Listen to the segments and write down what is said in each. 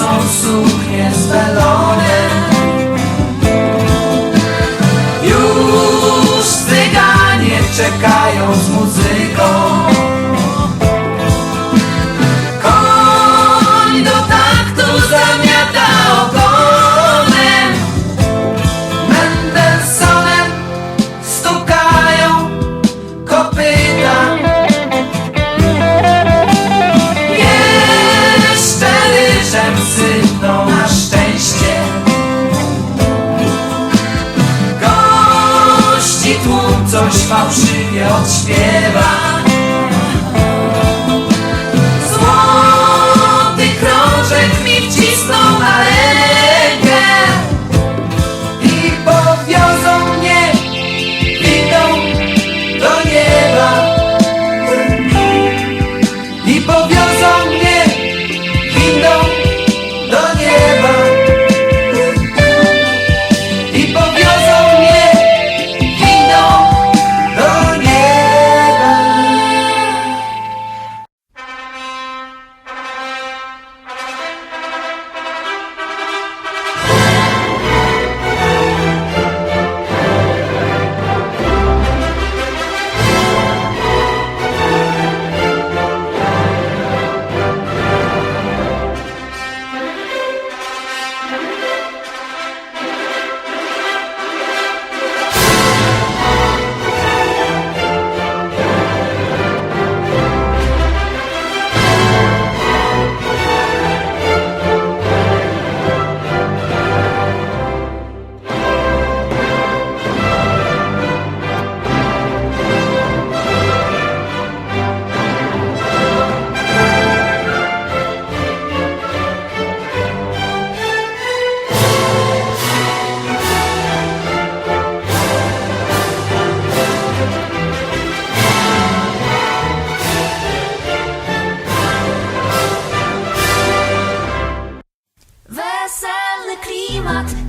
są suknie z belonem Już cyganie czekają z muzyką. never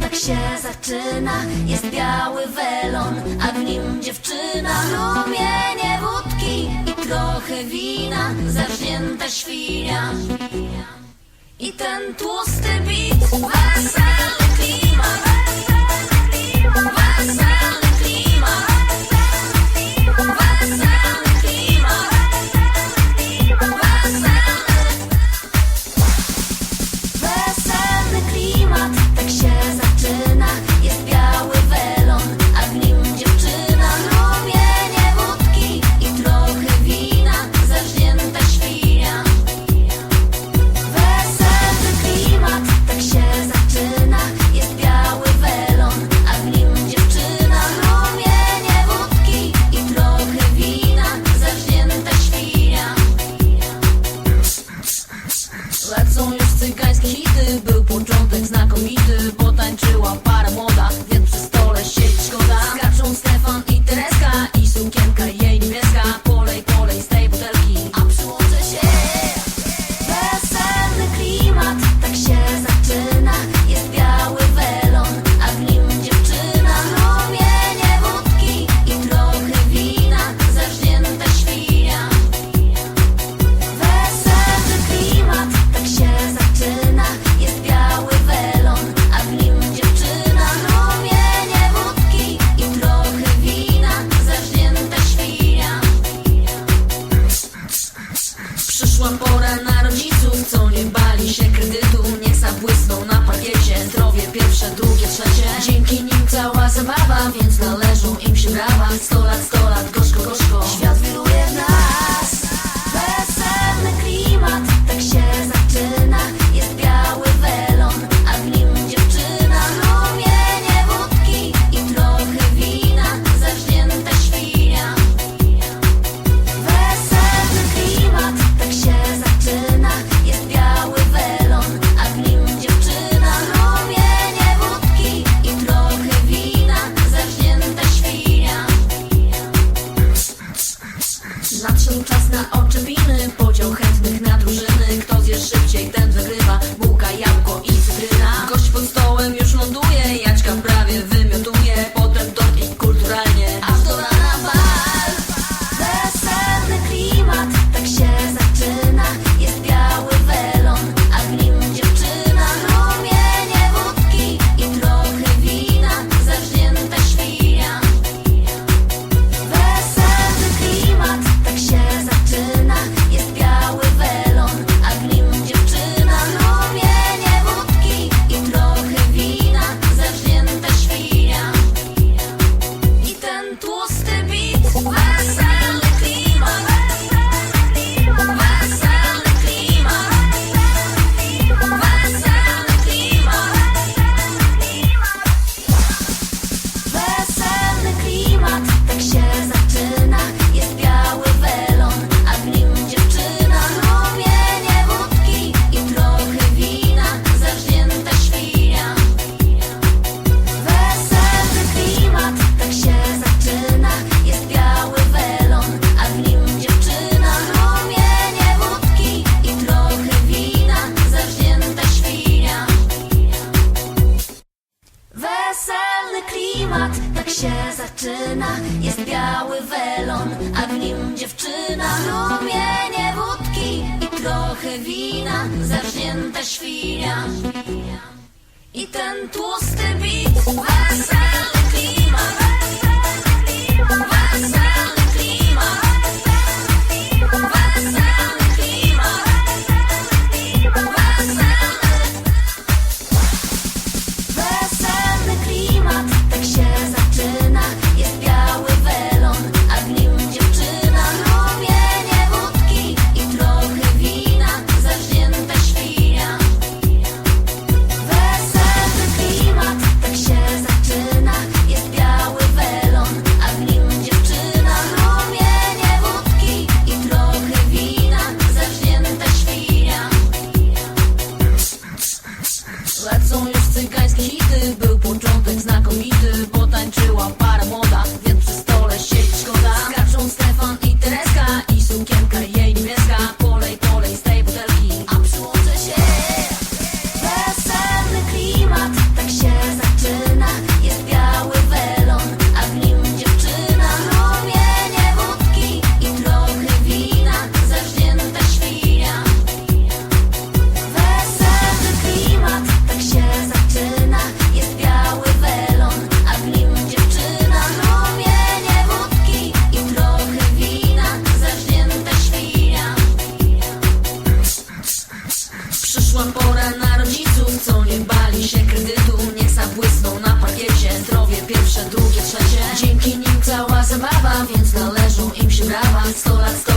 tak się zaczyna. Jest biały welon, a w nim dziewczyna. Strumienie wódki i trochę wina Zarżnięta świnia. I ten tłusty bit, wesely klimat. Przyszła pora na rodziców, co nie bali się kredytu. Niech zabłysną na pakiecie Zdrowie pierwsze, drugie, trzecie. Dzięki nim cała zabawa, więc należą im się brawa. Sto lat, sto lat, gorzko, gorzko. Świat dziewczyna Rumienie wódki i trochę wina Zarznięta świnia. I ten tłusty bit Weselny Więc należą im się brawa Sto lat,